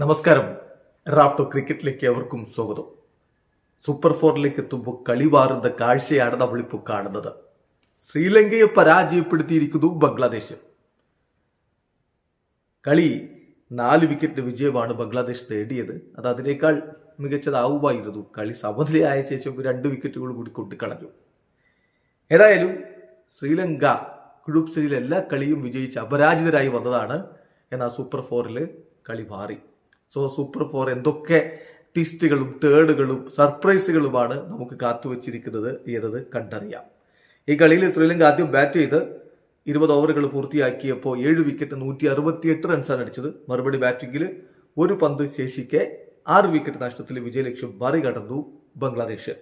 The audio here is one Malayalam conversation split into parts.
നമസ്കാരം. റാഫ്റ്റോ ക്രിക്കറ്റിലേക്ക് അവർക്കും സ്വാഗതം. സൂപ്പർ ഫോറിലേക്ക് എത്തുമ്പോൾ കളി മാറുന്ന കാഴ്ചയാണ് നമ്മളിപ്പോൾ കാണുന്നത്. ശ്രീലങ്കയെ പരാജയപ്പെടുത്തിയിരിക്കുന്നു ബംഗ്ലാദേശ്. കളി നാല് വിക്കറ്റ് വിജയമാണ് ബംഗ്ലാദേശ് നേടിയത്. അത് അതിനേക്കാൾ മികച്ചതാവുമായിരുന്നു. കളി സമനിലയായ ശേഷം രണ്ട് വിക്കറ്റുകൾ കൂടി കൊണ്ടുകളഞ്ഞു ഏതായാലും ശ്രീലങ്ക ഗ്രൂപ്പ് സ്റ്റേജിൽ എല്ലാ കളിയും വിജയിച്ച് അപരാജിതരായി വന്നതാണ്. എന്നാൽ സൂപ്പർ ഫോറിൽ കളി മാറി. സോ സൂപ്പർ ഫോർ എന്തൊക്കെ ട്വിസ്റ്റുകളും തേർഡുകളും സർപ്രൈസുകളുമാണ് നമുക്ക് കാത്തുവച്ചിരിക്കുന്നത് എന്നത് കണ്ടറിയാം. ഈ കളിയിൽ ശ്രീലങ്ക ആദ്യം ബാറ്റ് ചെയ്ത് ഇരുപത് ഓവറുകൾ പൂർത്തിയാക്കിയപ്പോൾ ഏഴ് വിക്കറ്റ് നൂറ്റി അറുപത്തിയെട്ട് റൺസാണ് അടിച്ചത്. മറുപടി ബാറ്റിംഗിൽ ഒരു പന്ത് ശേഷിക്കെ ആറ് വിക്കറ്റ് നഷ്ടത്തിൽ വിജയലക്ഷ്യം മറികടന്നു ബംഗ്ലാദേശ്.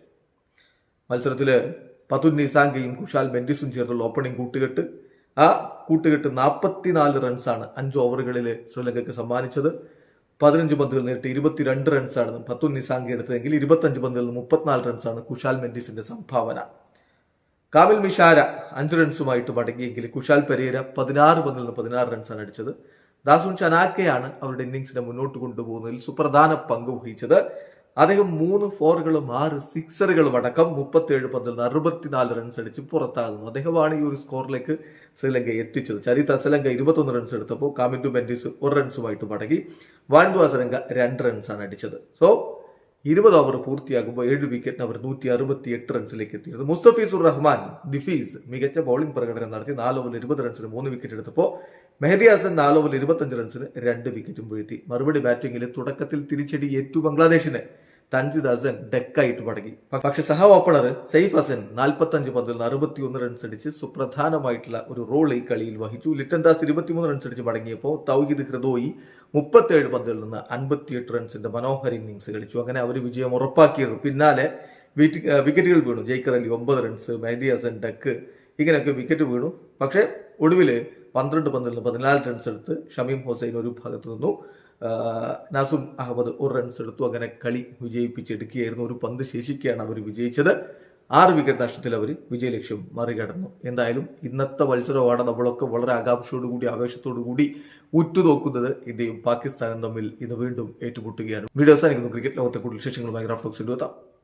മത്സരത്തിൽ പതുൻ നിസാങ്കയും കുഷാൽ മെൻഡിസും ചേർന്നുള്ള ഓപ്പണിംഗ് കൂട്ടുകെട്ട്. ആ കൂട്ടുകെട്ട് നാൽപ്പത്തിനാല് റൺസാണ് അഞ്ച് ഓവറുകളിൽ ശ്രീലങ്കയ്ക്ക് സമ്മാനിച്ചത്. പതിനഞ്ച് പന്തുകൾ നേരിട്ട് ഇരുപത്തിരണ്ട് റൺസാണ് പത്തു നിസാങ്കി എടുത്തതെങ്കിൽ ഇരുപത്തഞ്ച് പന്തുകളിൽ മുപ്പത്തിനാല് റൺസാണ് കുഷാൽ മെൻഡിസിന്റെ സംഭാവന. കാമിൽ മിഷാര അഞ്ച് റൺസുമായിട്ട് മടങ്ങിയെങ്കിൽ കുഷാൽ പെരേര പതിനാറ് പന്തിൽ നിന്ന് പതിനാറ് റൺസാണ് അടിച്ചത്. ദാസുൻ ചനാക്കയാണ് അവരുടെ ഇന്നിംഗ്സിനെ മുന്നോട്ട് കൊണ്ടുപോകുന്നതിൽ സുപ്രധാന പങ്ക് വഹിച്ചത്. അദ്ദേഹം മൂന്ന് ഫോറുകളും ആറ് സിക്സറുകളും അടക്കം മുപ്പത്തിയേഴ് പന്തിൽ അറുപത്തിനാല് റൺസ് അടിച്ച് പുറത്താകുന്നു. അദ്ദേഹമാണ് ഈ ഒരു സ്കോറിലേക്ക് ശ്രീലങ്ക എത്തിച്ചത്. ചരിത്ര ശ്രീലങ്ക ഇരുപത്തൊന്ന് റൺസ് എടുത്തപ്പോൾ കാമിന്റു ബെൻഡിസ് ഒരു റൺസുമായിട്ട് മടങ്ങി. വാൻഡു അസരങ്ക രണ്ട് റൺസാണ് അടിച്ചത്. സോ ഇരുപത് ഓവർ പൂർത്തിയാകുമ്പോൾ ഏഴ് വിക്കറ്റ് അവർ നൂറ്റി അറുപത്തി എട്ട് റൺസിലേക്ക് എത്തിയത് മുസ്തഫീസുർ റഹ്മാൻ ദിഫീസ് മികച്ച ബൗളിംഗ് പ്രകടനം നടത്തി നാല് ഓവറിൽ ഇരുപത് റൺസിന് മൂന്ന് വിക്കറ്റ് എടുത്തപ്പോൾ മെഹദി ഹസൻ നാല് ഓവറിൽ ഇരുപത്തഞ്ച് റൺസിന് രണ്ട് വിക്കറ്റും വീഴ്ത്തി. മറുപടി ബാറ്റിംഗിൽ തുടക്കത്തിൽ തിരിച്ചടി ഏറ്റു ബംഗ്ലാദേശിന്. തൻജിദ് ഹസൻ ഡെക്കായിട്ട് മടങ്ങി പക്ഷെ സഹ ഓപ്പണർ സെയ്ഫ് ഹസൻ നാൽപ്പത്തഞ്ച് പന്തിൽ നിന്ന് അറുപത്തിയൊന്ന് റൺസ് അടിച്ച് സുപ്രധാനമായിട്ടുള്ള ഒരു റോൾ ഈ കളിയിൽ വഹിച്ചു. ലിറ്റൻ ദാസ് ഇരുപത്തിമൂന്ന് റൺസ് അടിച്ച് മടങ്ങിയപ്പോൾ തൗഹിദ് ഹൃദോയി മുപ്പത്തേഴ് പന്തിൽ നിന്ന് അൻപത്തിയെട്ട് റൺസിന്റെ മനോഹര ഇന്നിംഗ്സ് കളിച്ചു. അങ്ങനെ അവർ വിജയം ഉറപ്പാക്കിയത് പിന്നാലെ വിക്കറ്റുകൾ വീണു. ജയ്ക്കർ അലി ഒമ്പത് റൺസ് മെഹദി ഹസൻ ഡക്ക് ഇങ്ങനെയൊക്കെ വിക്കറ്റ് വീണു. പക്ഷെ ഒടുവിൽ പന്ത്രണ്ട് പന്തിൽ നിന്ന് പതിനാല് റൺസ് എടുത്ത് ഷമീം ഹുസൈൻ ഒരു ഭാഗത്ത് നിന്നു. നാസും അഹമ്മദ് ഒരു റൺസ് എടുത്തു. അങ്ങനെ കളി വിജയിപ്പിച്ചെടുക്കുകയായിരുന്നു ഒരു പന്ത് ശേഷിക്കുകയാണ് അവർ വിജയിച്ചത്. ആറ് വിക്കറ്റ് നഷ്ടത്തിൽ അവർ വിജയലക്ഷ്യം മറികടന്നു. എന്തായാലും ഇന്നത്തെ മത്സരമാണ് നമ്മളൊക്കെ വളരെ ആകാംക്ഷയോടുകൂടി ആവേശത്തോടുകൂടി ഉറ്റുനോക്കുന്നത് ഇന്ത്യയും പാകിസ്ഥാനും തമ്മിൽ ഇത് വീണ്ടും ഏറ്റുമുട്ടുകയാണ്. വീഡിയോ അവസാനിക്കുന്നു. ക്രിക്കറ്റ് ലോകത്തെ കൂടുതൽ വിശേഷങ്ങളുമായി റാഫ്റ്റോക്സ് എത്താം.